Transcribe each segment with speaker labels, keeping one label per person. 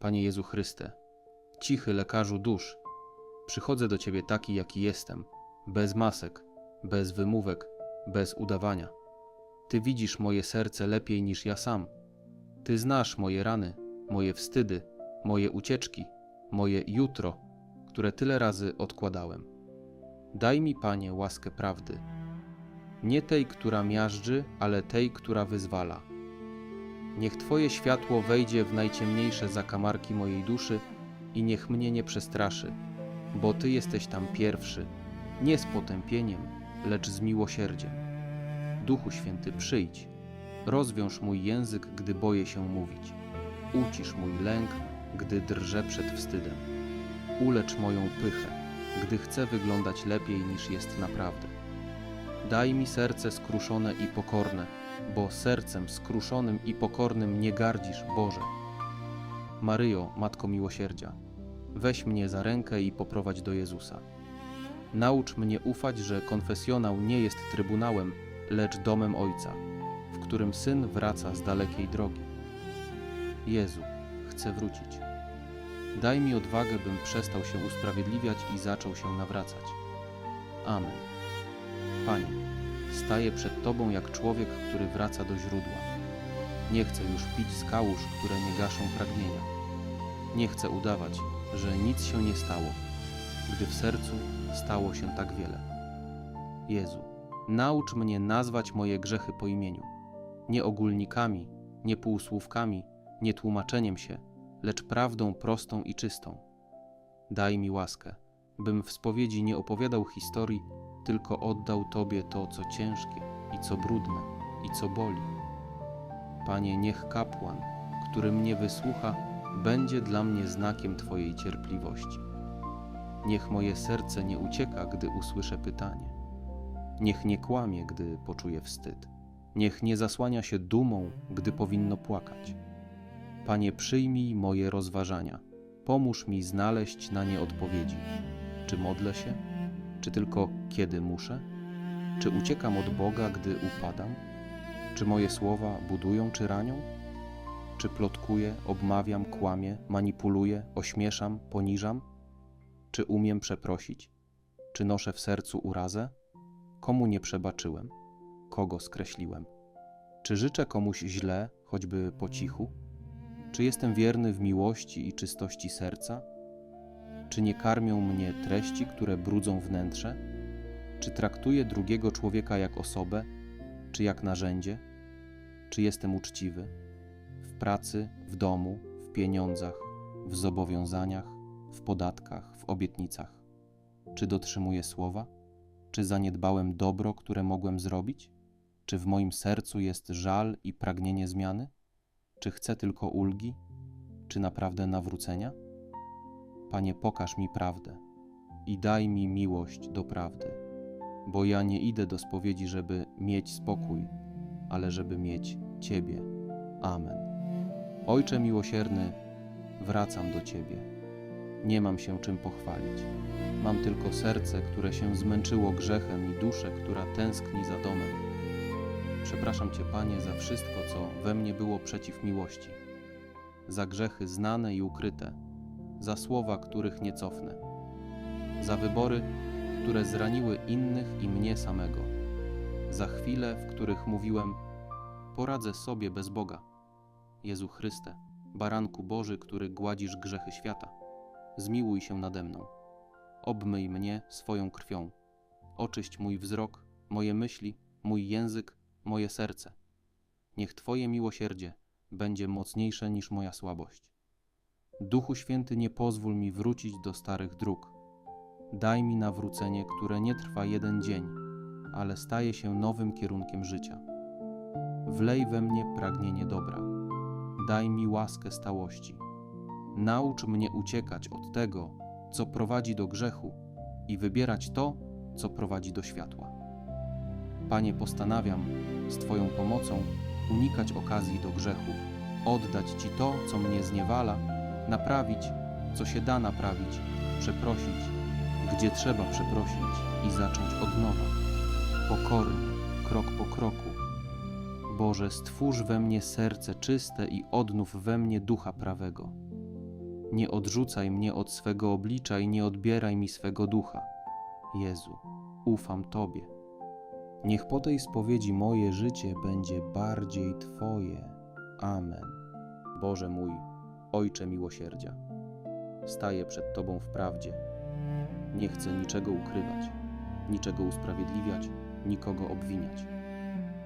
Speaker 1: Panie Jezu Chryste, cichy lekarzu dusz, przychodzę do Ciebie taki, jaki jestem, bez masek, bez wymówek, bez udawania. Ty widzisz moje serce lepiej niż ja sam. Ty znasz moje rany, moje wstydy, moje ucieczki, moje jutro, które tyle razy odkładałem. Daj mi, Panie, łaskę prawdy. Nie tej, która miażdży, ale tej, która wyzwala. Niech Twoje światło wejdzie w najciemniejsze zakamarki mojej duszy i niech mnie nie przestraszy, bo Ty jesteś tam pierwszy, nie z potępieniem, lecz z miłosierdziem. Duchu Święty, przyjdź, rozwiąż mój język, gdy boję się mówić. Ucisz mój lęk, gdy drżę przed wstydem. Ulecz moją pychę, gdy chcę wyglądać lepiej niż jest naprawdę. Daj mi serce skruszone i pokorne, bo sercem skruszonym i pokornym nie gardzisz, Boże. Maryjo, Matko Miłosierdzia, weź mnie za rękę i poprowadź do Jezusa. Naucz mnie ufać, że konfesjonał nie jest trybunałem, lecz domem Ojca, w którym Syn wraca z dalekiej drogi. Jezu, chcę wrócić. Daj mi odwagę, bym przestał się usprawiedliwiać i zaczął się nawracać. Amen. Panie, staję przed Tobą jak człowiek, który wraca do źródła. Nie chcę już pić z kałuż, które nie gaszą pragnienia. Nie chcę udawać, że nic się nie stało, gdy w sercu stało się tak wiele. Jezu, naucz mnie nazwać moje grzechy po imieniu. Nie ogólnikami, nie półsłówkami, nie tłumaczeniem się, lecz prawdą prostą i czystą. Daj mi łaskę, bym w spowiedzi nie opowiadał historii, tylko oddał Tobie to, co ciężkie i co brudne i co boli. Panie, niech kapłan, który mnie wysłucha, będzie dla mnie znakiem Twojej cierpliwości. Niech moje serce nie ucieka, gdy usłyszę pytanie. Niech nie kłamie, gdy poczuje wstyd. Niech nie zasłania się dumą, gdy powinno płakać. Panie, przyjmij moje rozważania. Pomóż mi znaleźć na nie odpowiedzi. Czy modlę się? Czy tylko kiedy muszę? Czy uciekam od Boga, gdy upadam? Czy moje słowa budują czy ranią? Czy plotkuję, obmawiam, kłamię, manipuluję, ośmieszam, poniżam? Czy umiem przeprosić? Czy noszę w sercu urazę? Komu nie przebaczyłem? Kogo skreśliłem? Czy życzę komuś źle, choćby po cichu? Czy jestem wierny w miłości i czystości serca? Czy nie karmią mnie treści, które brudzą wnętrze? Czy traktuję drugiego człowieka jak osobę, czy jak narzędzie? Czy jestem uczciwy? W pracy, w domu, w pieniądzach, w zobowiązaniach, w podatkach, w obietnicach? Czy dotrzymuję słowa? Czy zaniedbałem dobro, które mogłem zrobić? Czy w moim sercu jest żal i pragnienie zmiany? Czy chcę tylko ulgi? Czy naprawdę nawrócenia? Panie, pokaż mi prawdę i daj mi miłość do prawdy, bo ja nie idę do spowiedzi, żeby mieć spokój, ale żeby mieć Ciebie. Amen. Ojcze miłosierny, wracam do Ciebie. Nie mam się czym pochwalić. Mam tylko serce, które się zmęczyło grzechem i duszę, która tęskni za domem. Przepraszam Cię, Panie, za wszystko, co we mnie było przeciw miłości, za grzechy znane i ukryte, za słowa, których nie cofnę, za wybory, które zraniły innych i mnie samego, za chwile, w których mówiłem: Poradzę sobie bez Boga. Jezu Chryste, Baranku Boży, który gładzisz grzechy świata, zmiłuj się nade mną. Obmyj mnie swoją krwią. Oczyść mój wzrok, moje myśli, mój język, moje serce. Niech Twoje miłosierdzie będzie mocniejsze niż moja słabość. Duchu Święty, nie pozwól mi wrócić do starych dróg. Daj mi nawrócenie, które nie trwa jeden dzień, ale staje się nowym kierunkiem życia. Wlej we mnie pragnienie dobra. Daj mi łaskę stałości. Naucz mnie uciekać od tego, co prowadzi do grzechu i wybierać to, co prowadzi do światła. Panie, postanawiam z Twoją pomocą unikać okazji do grzechu, oddać Ci to, co mnie zniewala, naprawić, co się da naprawić, przeprosić, gdzie trzeba przeprosić i zacząć od nowa, pokornie, krok po kroku. Boże, stwórz we mnie serce czyste i odnów we mnie ducha prawego. Nie odrzucaj mnie od swego oblicza i nie odbieraj mi swego ducha. Jezu, ufam Tobie. Niech po tej spowiedzi moje życie będzie bardziej Twoje. Amen. Boże mój, Ojcze miłosierdzia, staję przed Tobą w prawdzie. Nie chcę niczego ukrywać, niczego usprawiedliwiać, nikogo obwiniać.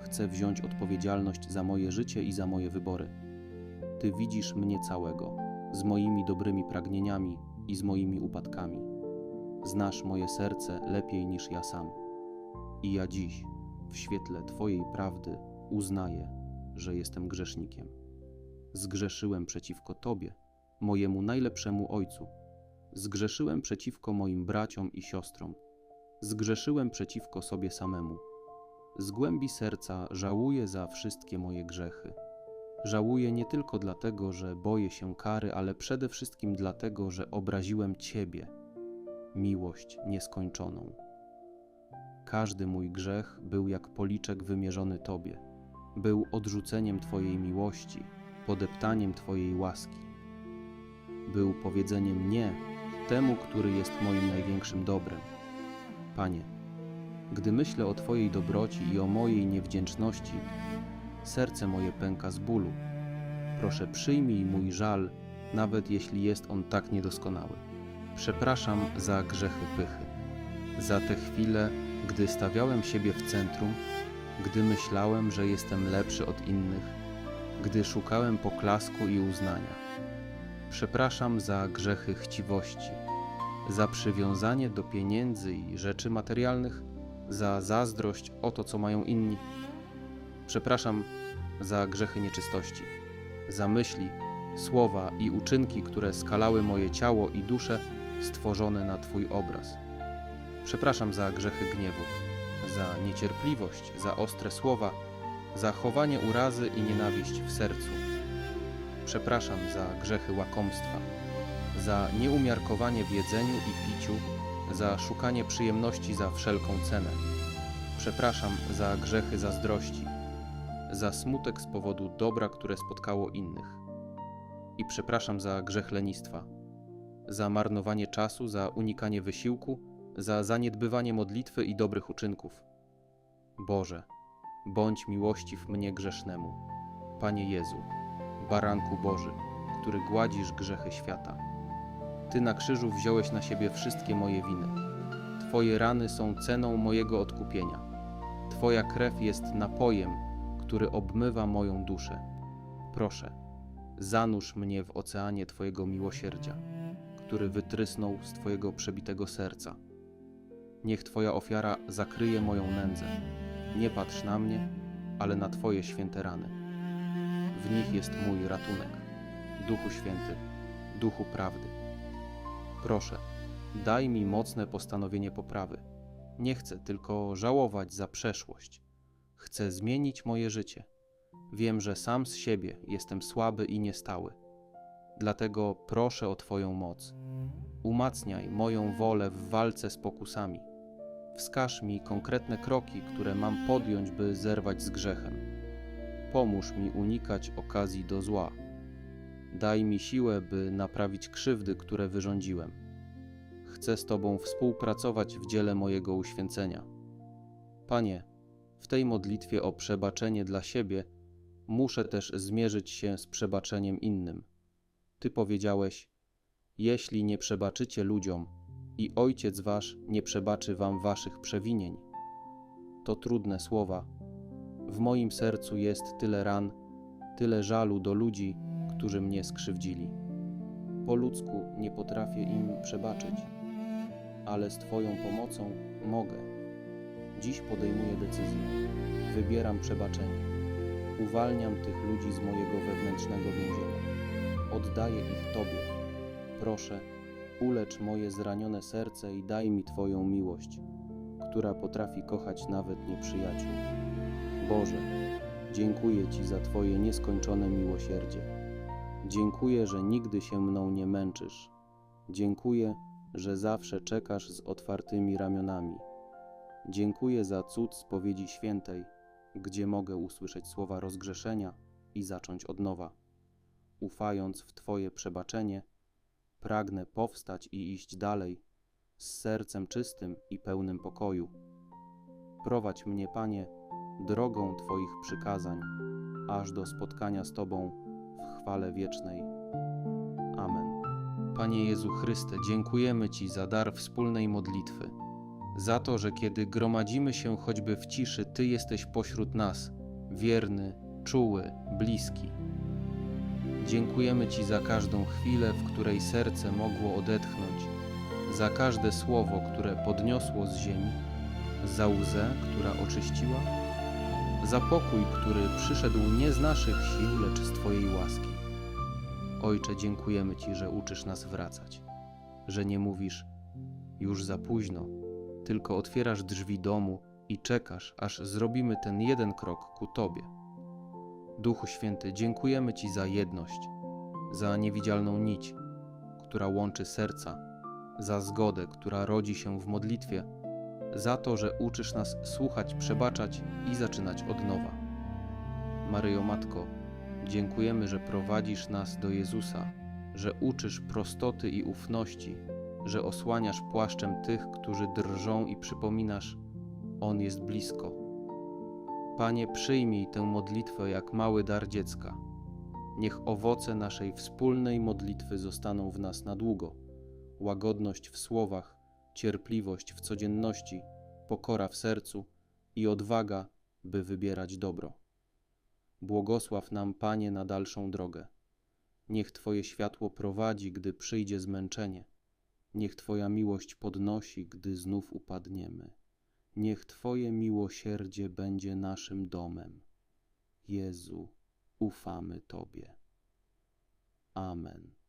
Speaker 1: Chcę wziąć odpowiedzialność za moje życie i za moje wybory. Ty widzisz mnie całego, z moimi dobrymi pragnieniami i z moimi upadkami. Znasz moje serce lepiej niż ja sam. I ja dziś, w świetle Twojej prawdy, uznaję, że jestem grzesznikiem. Zgrzeszyłem przeciwko Tobie, mojemu najlepszemu Ojcu. Zgrzeszyłem przeciwko moim braciom i siostrom. Zgrzeszyłem przeciwko sobie samemu. Z głębi serca żałuję za wszystkie moje grzechy. Żałuję nie tylko dlatego, że boję się kary, ale przede wszystkim dlatego, że obraziłem Ciebie, miłość nieskończoną. Każdy mój grzech był jak policzek wymierzony Tobie, był odrzuceniem Twojej miłości, podeptaniem Twojej łaski. Był powiedzeniem nie temu, który jest moim największym dobrem. Panie, gdy myślę o Twojej dobroci i o mojej niewdzięczności, serce moje pęka z bólu. Proszę, przyjmij mój żal, nawet jeśli jest on tak niedoskonały. Przepraszam za grzechy pychy, za te chwile, gdy stawiałem siebie w centrum, gdy myślałem, że jestem lepszy od innych, gdy szukałem poklasku i uznania. Przepraszam za grzechy chciwości, za przywiązanie do pieniędzy i rzeczy materialnych, za zazdrość o to, co mają inni. Przepraszam za grzechy nieczystości, za myśli, słowa i uczynki, które skalały moje ciało i duszę stworzone na Twój obraz. Przepraszam za grzechy gniewu, za niecierpliwość, za ostre słowa, za chowanie urazy i nienawiść w sercu. Przepraszam za grzechy łakomstwa, za nieumiarkowanie w jedzeniu i piciu, za szukanie przyjemności za wszelką cenę. Przepraszam za grzechy zazdrości, za smutek z powodu dobra, które spotkało innych. I przepraszam za grzech lenistwa, za marnowanie czasu, za unikanie wysiłku, za zaniedbywanie modlitwy i dobrych uczynków. Boże, bądź miłościw mnie grzesznemu. Panie Jezu, Baranku Boży, który gładzisz grzechy świata. Ty na krzyżu wziąłeś na siebie wszystkie moje winy. Twoje rany są ceną mojego odkupienia. Twoja krew jest napojem, który obmywa moją duszę. Proszę, zanurz mnie w oceanie Twojego miłosierdzia, który wytrysnął z Twojego przebitego serca. Niech Twoja ofiara zakryje moją nędzę. Nie patrz na mnie, ale na Twoje święte rany. W nich jest mój ratunek. Duchu Święty, Duchu Prawdy. Proszę, daj mi mocne postanowienie poprawy. Nie chcę tylko żałować za przeszłość. Chcę zmienić moje życie. Wiem, że sam z siebie jestem słaby i niestały. Dlatego proszę o Twoją moc. Umacniaj moją wolę w walce z pokusami. Wskaż mi konkretne kroki, które mam podjąć, by zerwać z grzechem. Pomóż mi unikać okazji do zła. Daj mi siłę, by naprawić krzywdy, które wyrządziłem. Chcę z Tobą współpracować w dziele mojego uświęcenia. Panie, w tej modlitwie o przebaczenie dla siebie muszę też zmierzyć się z przebaczeniem innym. Ty powiedziałeś: Jeśli nie przebaczycie ludziom, i Ojciec Wasz nie przebaczy Wam Waszych przewinień. To trudne słowa. W moim sercu jest tyle ran, tyle żalu do ludzi, którzy mnie skrzywdzili. Po ludzku nie potrafię im przebaczyć, ale z Twoją pomocą mogę. Dziś podejmuję decyzję. Wybieram przebaczenie. Uwalniam tych ludzi z mojego wewnętrznego więzienia. Oddaję ich Tobie. Proszę, ulecz moje zranione serce i daj mi Twoją miłość, która potrafi kochać nawet nieprzyjaciół. Boże, dziękuję Ci za Twoje nieskończone miłosierdzie. Dziękuję, że nigdy się mną nie męczysz. Dziękuję, że zawsze czekasz z otwartymi ramionami. Dziękuję za cud spowiedzi świętej, gdzie mogę usłyszeć słowa rozgrzeszenia i zacząć od nowa. Ufając w Twoje przebaczenie, pragnę powstać i iść dalej, z sercem czystym i pełnym pokoju. Prowadź mnie, Panie, drogą Twoich przykazań, aż do spotkania z Tobą w chwale wiecznej. Amen. Panie Jezu Chryste, dziękujemy Ci za dar wspólnej modlitwy, za to, że kiedy gromadzimy się choćby w ciszy, Ty jesteś pośród nas, wierny, czuły, bliski. Dziękujemy Ci za każdą chwilę, w której serce mogło odetchnąć, za każde słowo, które podniosło z ziemi, za łzę, która oczyściła, za pokój, który przyszedł nie z naszych sił, lecz z Twojej łaski. Ojcze, dziękujemy Ci, że uczysz nas wracać, że nie mówisz już za późno, tylko otwierasz drzwi domu i czekasz, aż zrobimy ten jeden krok ku Tobie. Duchu Święty, dziękujemy Ci za jedność, za niewidzialną nić, która łączy serca, za zgodę, która rodzi się w modlitwie, za to, że uczysz nas słuchać, przebaczać i zaczynać od nowa. Maryjo Matko, dziękujemy, że prowadzisz nas do Jezusa, że uczysz prostoty i ufności, że osłaniasz płaszczem tych, którzy drżą i przypominasz, On jest blisko. Panie, przyjmij tę modlitwę jak mały dar dziecka. Niech owoce naszej wspólnej modlitwy zostaną w nas na długo. Łagodność w słowach, cierpliwość w codzienności, pokora w sercu i odwaga, by wybierać dobro. Błogosław nam, Panie, na dalszą drogę. Niech Twoje światło prowadzi, gdy przyjdzie zmęczenie. Niech Twoja miłość podnosi, gdy znów upadniemy. Niech Twoje miłosierdzie będzie naszym domem. Jezu, ufamy Tobie. Amen.